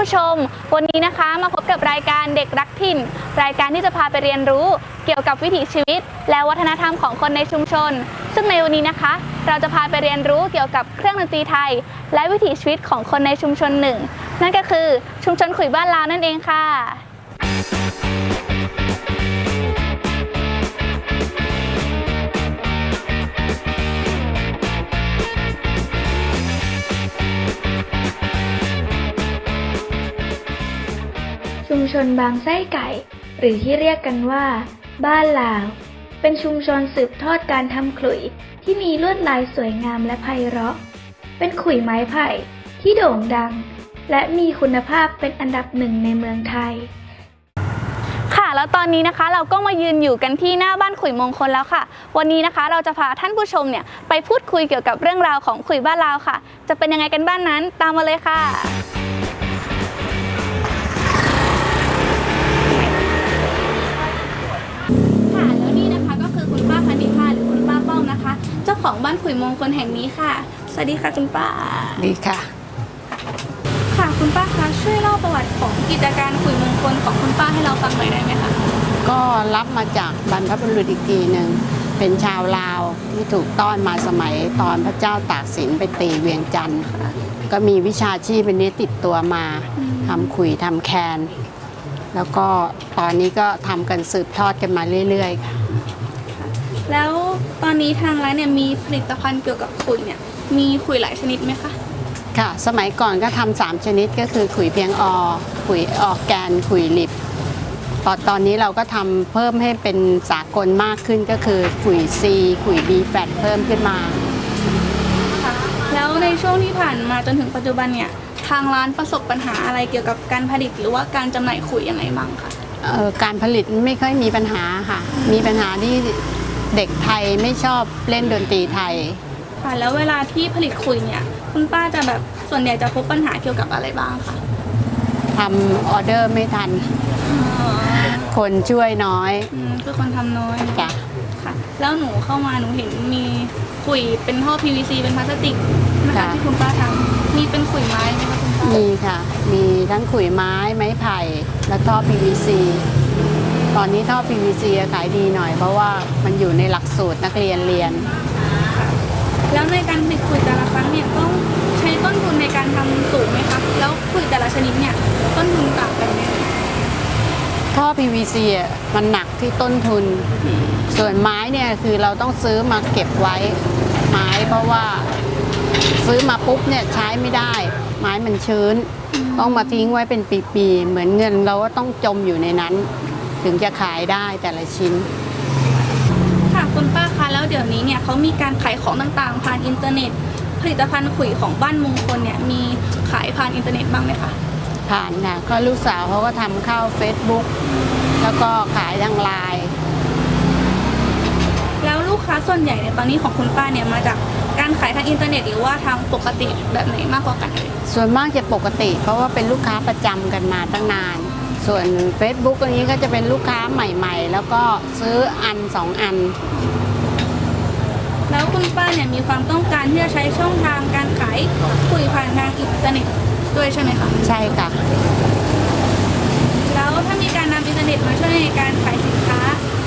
ผู้ชม วันนี้นะคะมาพบกับรายการเด็กรักถิ่น รายการที่จะพาไปเรียนรู้เกี่ยวกับวิถีชีวิต และวัฒนธรรมของคนในชุมชน ซึ่งในวันนี้นะคะ เราจะพาไปเรียนรู้เกี่ยวกับเครื่องดนตรีไทย และวิถีชีวิตของคนในชุมชนหนึ่ง นั่นก็คือชุมชนขุยบ้านลาวนั่นเองค่ะ ชุมชนบางไส้ไก่ หรือที่เรียกกันว่า บ้านลาว เป็นชุมชนสืบทอดการทำขลุ่ยที่มีลวดลายสวยงามและไพเราะ เป็นขลุ่ยไม้ไผ่ที่โด่งดัง และมีคุณภาพเป็นอันดับหนึ่งในเมืองไทย ค่ะ แล้วตอนนี้นะคะเราก็มายืนอยู่กันที่หน้าบ้านขุยมงคลแล้วค่ะ วันนี้นะคะเราจะพาท่านผู้ชมเนี่ยไปพูดคุยเกี่ยวกับเรื่องราวของขุยบ้านลาวค่ะ จะเป็นยังไงกันบ้านนั้น ตามมาเลยค่ะ ของบ้านขุยมงคลแห่งนี้ค่ะ สวัสดีค่ะคุณป้า ดีค่ะ ค่ะคุณป้าคะช่วยเล่าประวัติของกิจการขุยมงคลของคุณป้าให้เราฟังหน่อยได้ไหมคะ ก็รับมาจากบรรพบุรุษอีกทีหนึ่งเป็นชาวลาวที่ถูกต้อนมาสมัยตอนพระเจ้าตากสินไปตีเวียงจันทร์ก็มีวิชาชีพเป็นนี้ติดตัวมาทำขุยทำแคน แล้วก็ตอนนี้ก็ทำกันสืบทอดกันมาเรื่อยๆค่ะแล้วตอ นนี้ทางร้านเนี่ยมีผลิตภัณฑ์เกี่ยวกับขุยเนี่ยมีขุยหลายชนิดไหมคะ ค่ะ สมัยก่อนก็ทำสามชนิดก็คือขุยเพียงอขุยออกแกนขุยลิบตอนตอนนี้เราก็ทำเพิ่มให้เป็นสากลมากขึ้นก็คือขุย C ขุย B แฟตเพิ่มขึ้นมา แล้วในช่วงที่ผ่านมาจนถึงปัจจุบันเนี่ยทางร้านประสบปัญหาอะไรเกี่ยวกับการผลิตหรือว่าการจำหน่ายขุยยังไงบ้างคะ เอ่อการผลิตไม่ค่อยมีปัญหาค่ะ มีปัญหาที่ เด็กไทยไม่ชอบเล่นดนตรีไทย ค่ะแล้วเวลาที่ผลิตขุยเนี่ย คุณป้าจะแบบส่วนใหญ่จะพบปัญหาเกี่ยวกับอะไรบ้างคะทำออเดอร์ไม่ทัน คนช่วยน้อยอืมคือคนทำน้อยจ้ะค่ะ แล้วหนูเข้ามาหนูเห็นมีขุยเป็นท่อ PVC เป็นพลาสติกนะคะที่คุณป้าทำมีเป็นขุยไม้ไหมคะคุณป้ามีค่ะ มีทั้งขุยไม้ไม้ไผ่และท่อ PVC ตอนนี้ท่อ PVC อะขายดีหน่อย เพราะว่ามันอยู่ในหลักสูตรนักเรียนเรียน แล้วในการผลิตขุยแต่ละครั้งเนี่ยต้องใช้ต้นทุนในการทำสูงไหมคะ แล้วขุยแต่ละชนิดเนี่ยต้นทุนต่างกันไหมท่อ PVC อะมันหนักที่ต้นทุน ส่วนไม้เนี่ยคือเราต้องซื้อมาเก็บไว้ไม้เพราะว่าซื้อมาปุ๊บเนี่ยใช้ไม่ได้ ไม้มันชื้น ต้องมาทิ้งไว้เป็นปีๆเหมือนเงินเราก็ต้องจมอยู่ในนั้น ถึงจะขายได้แต่ละชิ้น ค่ะคุณป้าคะแล้วเดี๋ยวนี้เนี่ยเขามีการขายของต่างๆ ผ่านอินเทอร์เน็ต ผลิตภัณฑ์ขุยของบ้านมงคลเนี่ยมีขายผ่านอินเทอร์เน็ตบ้างไหมคะผ่านค่ะก็ลูกสาวเขาก็ทำเข้า Facebook แล้วก็ขายทางไลน์แล้วลูกค้าส่วนใหญ่เนี่ยตอนนี้ของคุณป้าเนี่ยมาจากการขายทางอินเทอร์เน็ตหรือว่าทางปกติแบบไหนมากกว่ากันเลยส่วนมากจะปกติ เพราะว่าเป็นลูกค้าประจำกันมาตั้งนาน ส่วน Facebook อันนี้ก็จะเป็นลูกค้าใหม่ ๆ แล้วก็ซื้ออันสองอัน แล้วคุณป้าเนี่ยมีความต้องการที่จะใช้ช่องทางการขายขุยผ่านทางอินเทอร์เน็ตด้วยใช่ไหมคะใช่ค่ะ แล้วถ้ามีการนำอินเทอร์เน็ตมาช่วยในการขายสินค้า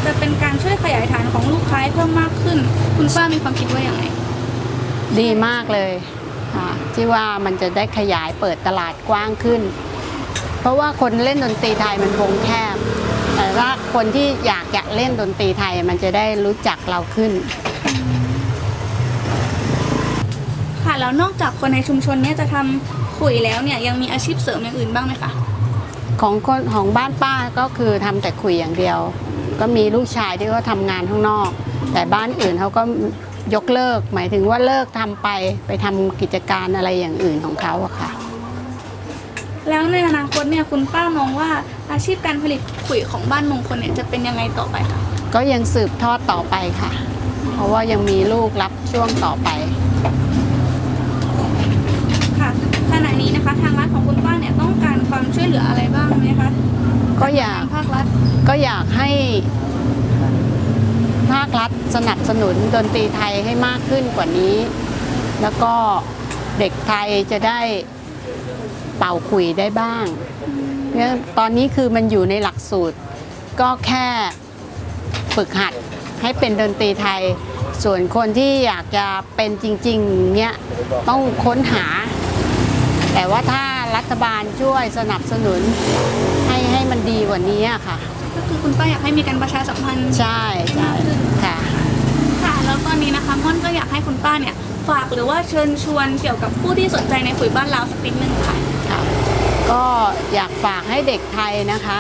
จะเป็นการช่วยขยายฐานของลูกค้าให้เพิ่มมากขึ้น คุณป้ามีความคิดว่าอย่างไรดีมากเลยค่ะที่ว่ามันจะได้ขยายเปิดตลาดกว้างขึ้น เพราะว่าคนเล่นดนตรีไทยมันวงแคบ แต่ว่าคนที่อยากจะเล่นดนตรีไทยมันจะได้รู้จักเราขึ้น ค่ะแล้วนอกจากคนในชุมชนเนี่ยจะทำขุยแล้วเนี่ยยังมีอาชีพเสริมอย่างอื่นบ้างไหมคะของคนของบ้านป้าก็คือทำแต่คุยอย่างเดียว ก็มีลูกชายที่เขาทำงานข้างนอก แต่บ้านอื่นเขาก็ยกเลิก หมายถึงว่าเลิกทำไปไปทำกิจการอะไรอย่างอื่นของเขาอะค่ะ แล้วในอนาคตเนี่ยคุณป้ามองว่าอาชีพการผลิตขุยของบ้านมงคลเนี่ยจะเป็นยังไงต่อไปคะก็ยังสืบทอดต่อไปค่ะ เพราะว่ายังมีลูกรับช่วงต่อไปค่ะขณะนี้นะคะทางร้านของคุณป้าเนี่ยต้องการความช่วยเหลืออะไรบ้างไหมคะก็อยากทางภาครัฐก็อยากให้ภาครัฐสนับสนุนดนตรีไทยให้มากขึ้นกว่านี้ แล้วก็เด็กไทยจะได้ เป่าขลุยได้บ้างเนี่ยตอนนี้คือมันอยู่ในหลักสูตร ก็แค่ฝึกหัดให้เป็นดนตรีไทย ส่วนคนที่อยากจะเป็นจริงๆเนี่ยต้องค้นหา แต่ว่าถ้ารัฐบาลช่วยสนับสนุนให้ให้มันดีกว่านี้อะค่ะ ก็คือคุณป้าอยากให้มีการประชาสัมพันธ์ใช่ใช่ค่ะค่ะแล้วตอนนี้นะคะม่อนก็อยากให้คุณป้าเนี่ย ฝากหรือว่าเชิญชวนเกี่ยวกับผู้ที่สนใจในขุยบ้านเราสักนิดนึงค่ะ ค่ะก็อยากฝากให้เด็กไทยนะคะ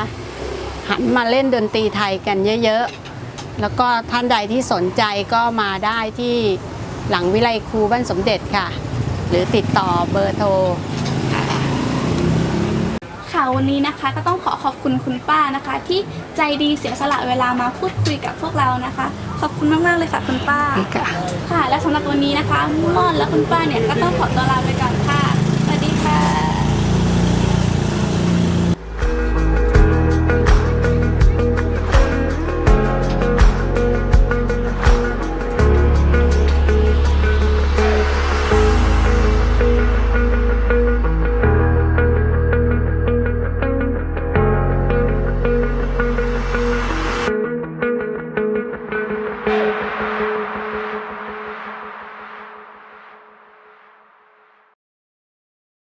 หันมาเล่นดนตรีไทยกันเยอะๆ แล้วก็ท่านใดที่สนใจก็มาได้ที่หลังวิไลครูบ้านสมเด็จค่ะ หรือติดต่อเบอร์โทร ค่ะวันนี้นะคะก็ต้องขอขอบคุณคุณป้านะคะ ที่ใจดีเสียสละเวลามาพูดคุยกับพวกเรานะคะ ขอบคุณมากๆเลยค่ะคุณป้าค่ะค่ะ และสำหรับวันนี้นะคะม่อนและคุณป้าเนี่ยก็ต้องขอตัวลาไปก่อนค่ะสวัสดีค่ะ